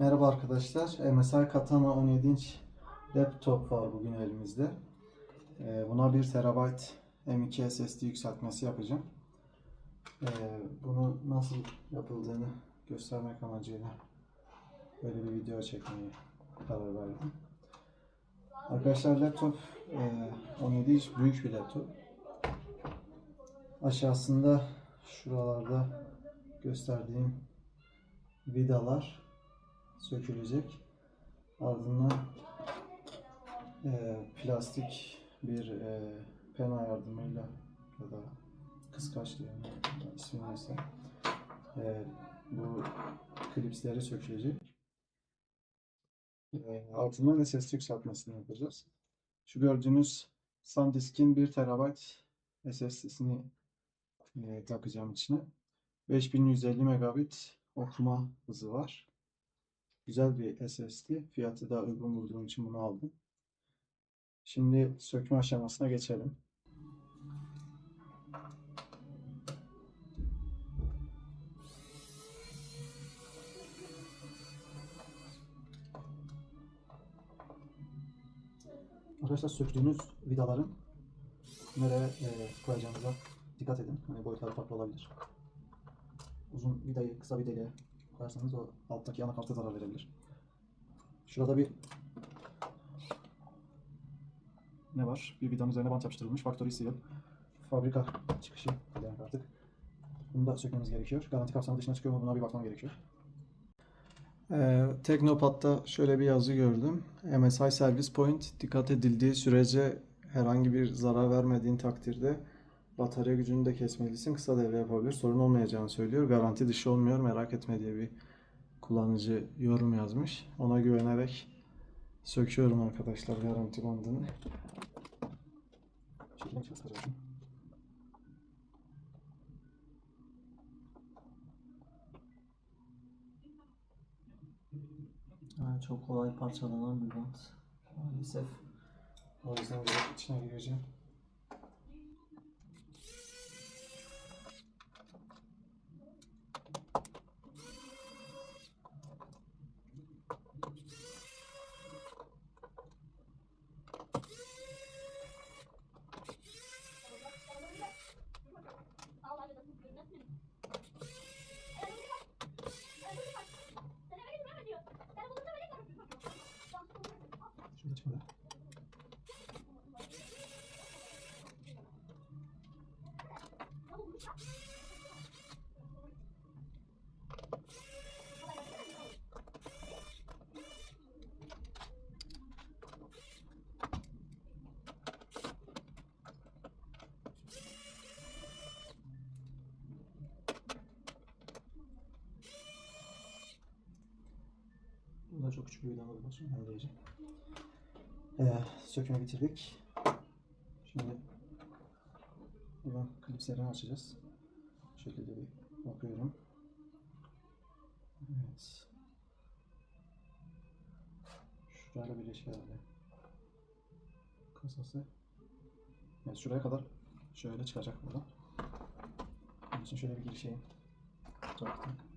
Merhaba arkadaşlar. MSI Katana 17 inç laptop var bugün elimizde. Ee, Buna 1 TB M2 SSD yükseltmesi yapacağım. Ee, Bunu nasıl yapıldığını göstermek amacıyla böyle bir video çekmeye karar verdim. Arkadaşlar laptop e, 17 inç büyük bir laptop. Aşağısında şuralarda gösterdiğim vidalar sökülecek. Ardından e, plastik bir e, pena yardımıyla ya da kıskaç diyelim ismi neyse e, bu klipsleri sökülecek. E, ardından SSD yükseltmesini yapacağız. Şu gördüğünüz SanDisk'in 1 TB SSD'sini e, takacağım içine. 5150 megabit okuma hızı var. Güzel bir SSD. Fiyatı da uygun bulduğum için bunu aldım. Şimdi sökme aşamasına geçelim. Arkadaşlar söktüğünüz vidaların nereye e, koyacağınıza dikkat edin. Hani boyutları farklı olabilir. Uzun vidayı kısa vidayla koyarsanız o alttaki anakarta zarar verebilir. Şurada bir ne var? Bir vidanın üzerine bant yapıştırılmış. Factory seal. Fabrika çıkışı demek artık. Bunu da sökmemiz gerekiyor. Garanti kapsamı dışına çıkıyor mu buna bir bakmam gerekiyor. Ee, Teknopat'ta şöyle bir yazı gördüm. MSI Service Point dikkat edildiği sürece herhangi bir zarar vermediğin takdirde batarya gücünü de kesmelisin. Kısa devre yapabilir. Sorun olmayacağını söylüyor. Garanti dışı olmuyor. Merak etme diye bir kullanıcı yorum yazmış. Ona güvenerek söküyorum arkadaşlar garanti bandını. Ha, çok kolay parçalanan bir bant. Maalesef. O yüzden içine gireceğim. Çok küçük bir vidamız var. Ben diyeceğim. Ee, sökme bitirdik. Şimdi buradan klipslerini açacağız. Bu şekilde bir bakıyorum. Evet. Şurayla birleşik herhalde. Kasası. Evet şuraya kadar şöyle çıkacak buradan. Onun için şöyle bir girişeyim. Bıraktım.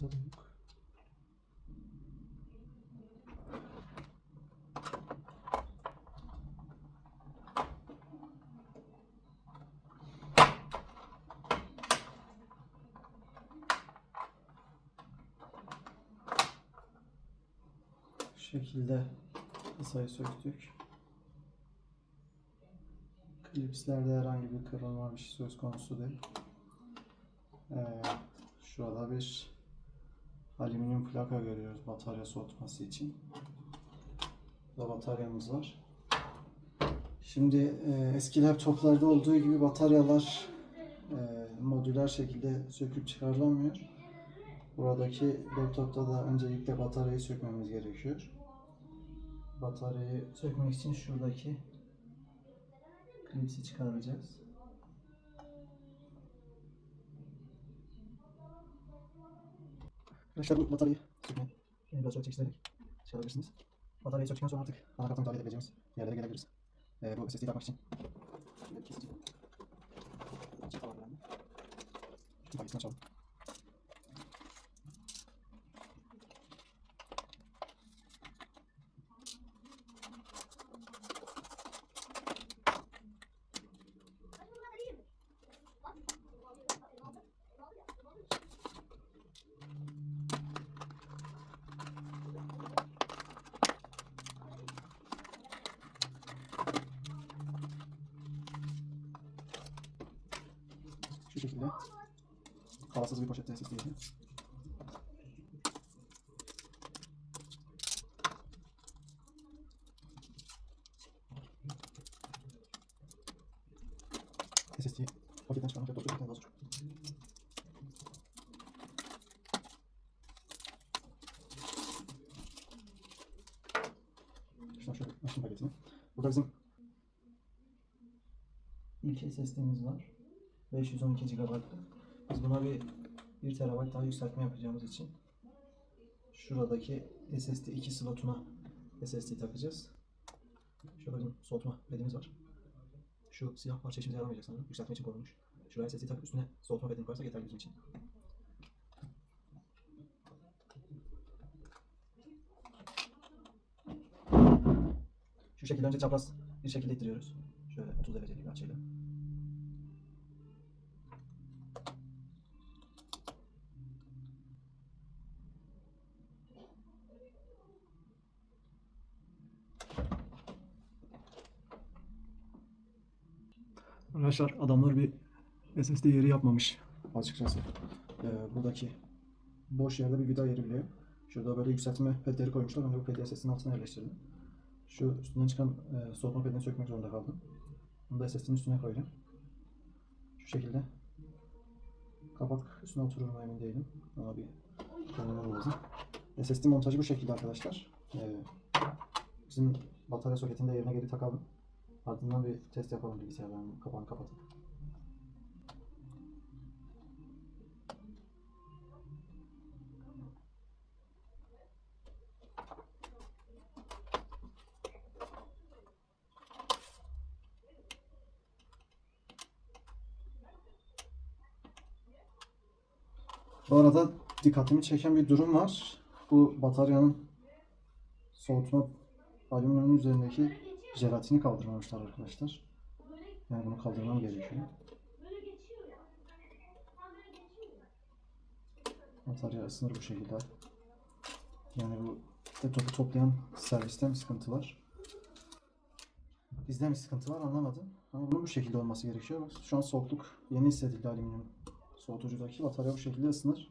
Burada da yok. şekilde kasayı söktük. Klipslerde herhangi bir kırılma bir şey söz konusu değil. Ee, şurada bir alüminyum plaka görüyoruz batarya soğutması için. Burada bataryamız var. Şimdi e, eski laptoplarda olduğu gibi bataryalar e, modüler şekilde söküp çıkarılamıyor. Buradaki laptopta da öncelikle bataryayı sökmemiz gerekiyor. Bataryayı sökmek için şuradaki klipsi çıkaracağız. Arkadaşlar bu bataryayı sökmeye yeni biraz şöyle çekiştirerek çıkarabilirsiniz. Bataryayı söktükten sonra artık anakarttan müdahale edebileceğimiz yerlere gelebiliriz. Ee, bu SSD'yi takmak için kesici. Çift var bende. Şunu şekilde havasız bir poşette SSD'yi. SSD'yi paketten çıkarmak çok zor. Daha zor. Şuradan şöyle açayım paketini. Burada bizim ilk SSD'miz var. 512 GB'lık. Biz buna bir 1 TB daha yükseltme yapacağımız için şuradaki SSD 2 slotuna SSD takacağız. Şurada bizim soğutma pedimiz var. Şu siyah parça işimize yaramayacak sanırım. Yükseltme için konulmuş. Şuraya SSD takıp üstüne soğutma pedini koyarsak yeterli bizim için. Şu şekilde önce çapraz bir şekilde ittiriyoruz. Şöyle 30 derecelik açıyla. Arkadaşlar adamlar bir SSD yeri yapmamış açıkçası. Ee, buradaki boş yerde bir vida yeri bile yok. Şurada böyle yükseltme pedleri koymuşlar. Ben bu pedi SSD'nin altına yerleştirdim. Şu üstünden çıkan e, soğutma pedini sökmek zorunda kaldım. Bunu da SSD'nin üstüne koyacağım. Şu şekilde. Kapak üstüne oturur mu emin değilim. Ama bir denemem lazım. SSD montajı bu şekilde arkadaşlar. Ee, bizim batarya soketini de yerine geri takalım. Ardından bir test yapalım bilgisayarların kapağını kapatıp. Bu arada dikkatimi çeken bir durum var. Bu bataryanın soğutma alüminyumun üzerindeki jelatini kaldırmamışlar arkadaşlar. Yani bunu kaldırmam gerekiyor. Batarya ısınır bu şekilde. Yani bu laptopu toplayan serviste mi sıkıntı var? Bizde mi sıkıntı var anlamadım. Ama bunun bu şekilde olması gerekiyor. Şu an soğukluk yeni hissedildi alüminyum soğutucudaki. Batarya bu şekilde ısınır.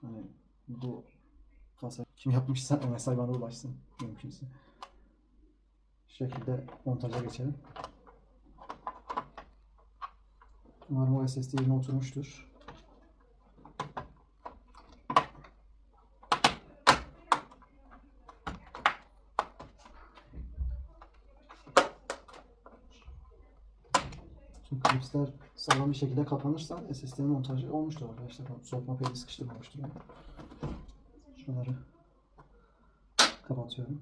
Hani bu kasa kim yapmışsa MSI bana ulaşsın mümkünse. Şekilde montaja geçelim. Umarım o SSD yerine oturmuştur. Şimdi klipsler sağlam bir şekilde kapanırsa SSD'nin montajı olmuştur arkadaşlar. Soğutma pedi sıkıştırmamıştır. Şunları kapatıyorum.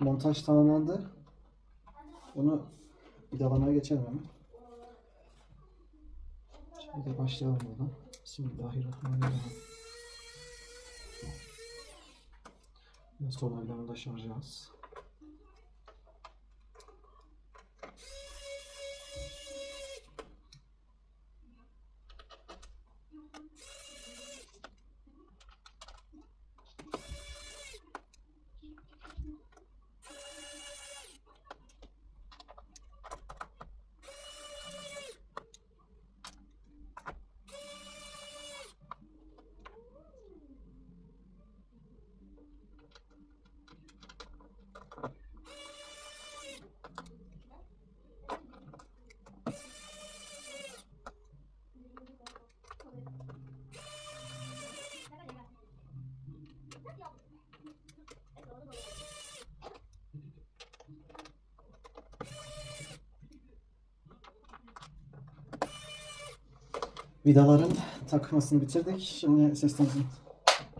Montaj tamamlandı. Bunu vidalamaya geçelim hemen. Şimdi başlayalım buradan. Bismillahirrahmanirrahim. Biraz tornavidanı da şarj az. Vidaların takmasını bitirdik. Şimdi sistemimizin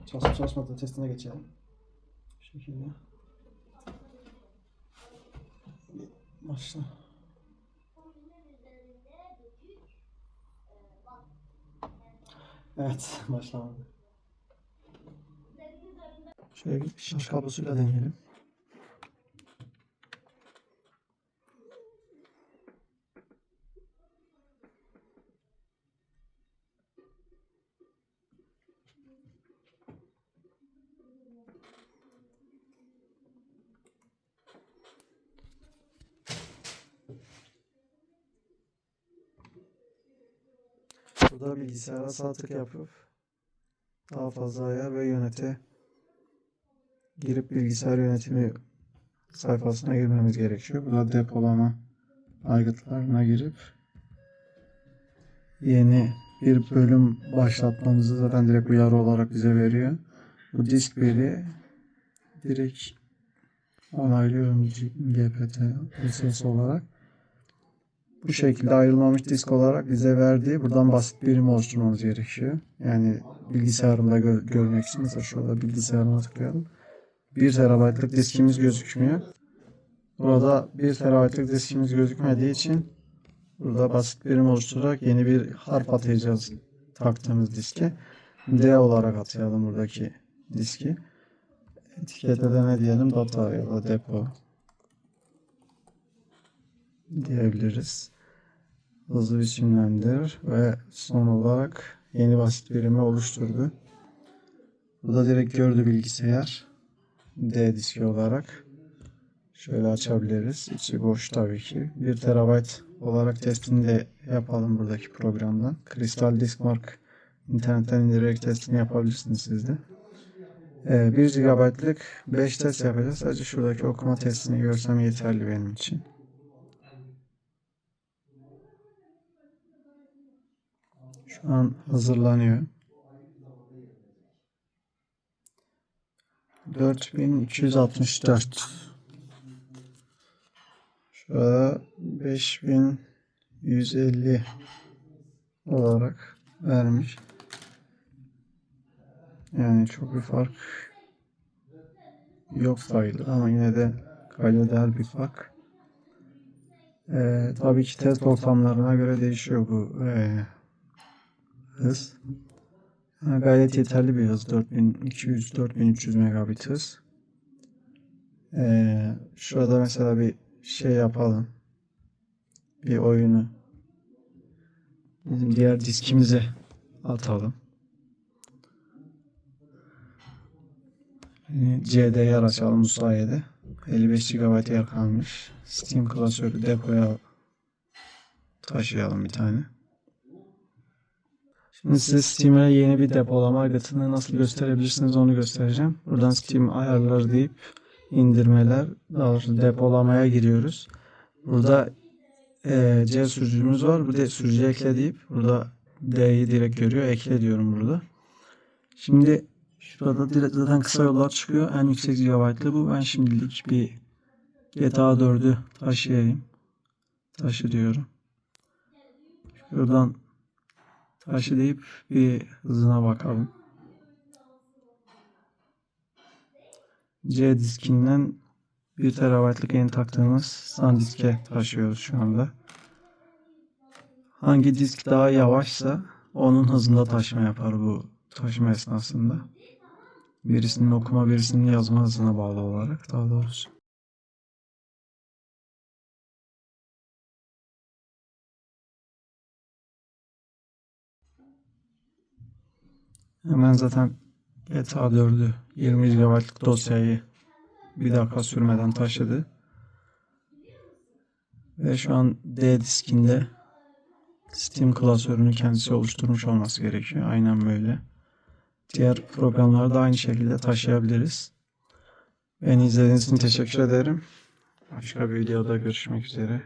çalışıp çalışmadığı testine geçelim. Bu şekilde. Başla. Evet, başlamadı. Şöyle bir şarj kablosuyla deneyelim. Burada bilgisayara sağ tık yapıp daha fazla ayar ve yönete girip bilgisayar yönetimi sayfasına girmemiz gerekiyor. Burada depolama aygıtlarına girip yeni bir bölüm başlatmamızı zaten direkt uyarı olarak bize veriyor. Bu disk biri direkt onaylıyorum GPT lisansı olarak. Bu şekilde ayrılmamış disk olarak bize verdiği buradan basit birim oluşturmamız gerekiyor. Yani bilgisayarımda gö- görmek için mesela şurada bilgisayarıma tıklayalım. 1 terabaytlık diskimiz gözükmüyor. Burada 1 terabaytlık diskimiz gözükmediği için burada basit birim oluşturarak yeni bir harf atayacağız taktığımız diske. D olarak atayalım buradaki diski. Etikete de ne diyelim? Data ya da depo diyebiliriz. Hızlı biçimlendir ve son olarak yeni basit birimi oluşturdu. Burada direkt gördü bilgisayar. D diski olarak. Şöyle açabiliriz. İçi boş tabii ki. 1 terabayt olarak testini de yapalım buradaki programdan. Crystal Disk Mark internetten indirerek testini yapabilirsiniz siz de. Ee, 1 GB'lık 5 test yapacağız. Sadece şuradaki okuma testini görsem yeterli benim için. Şu an hazırlanıyor. 4264 Şurada 5150 olarak vermiş. Yani çok bir fark yok sayılır ama yine de kayda değer bir fark. Ee, tabii ki test ortamlarına göre değişiyor bu ee, hız. Gayet yeterli bir hız. 4200-4300 megabit hız. Ee, şurada mesela bir şey yapalım. Bir oyunu bizim diğer diskimize atalım. Yani CD'yi açalım bu sayede. 55 GB yer kalmış. Steam klasörü depoya taşıyalım bir tane. Şimdi size Steam'e yeni bir depolama aygıtını nasıl gösterebilirsiniz onu göstereceğim. Buradan Steam ayarları deyip indirmeler, daha doğrusu depolamaya giriyoruz. Burada e, C sürücümüz var. Bu D sürücü ekle deyip burada D'yi direkt görüyor. Ekle diyorum burada. Şimdi şurada direkt zaten kısa yollar çıkıyor. En yüksek GB'lı bu. Ben şimdilik bir GTA 4'ü taşıyayım. Taşı diyorum. Şuradan taşı deyip bir hızına bakalım. C diskinden 1 terabaytlık yeni taktığımız SanDisk'e taşıyoruz şu anda. Hangi disk daha yavaşsa onun hızında taşıma yapar bu taşıma esnasında. Birisinin okuma birisinin yazma hızına bağlı olarak daha doğrusu. Hemen zaten GTA 4'ü 20 GB'lık dosyayı bir dakika sürmeden taşıdı. Ve şu an D diskinde Steam klasörünü kendisi oluşturmuş olması gerekiyor. Aynen böyle. Diğer programları da aynı şekilde taşıyabiliriz. Beni izlediğiniz için teşekkür ederim. Başka bir videoda görüşmek üzere.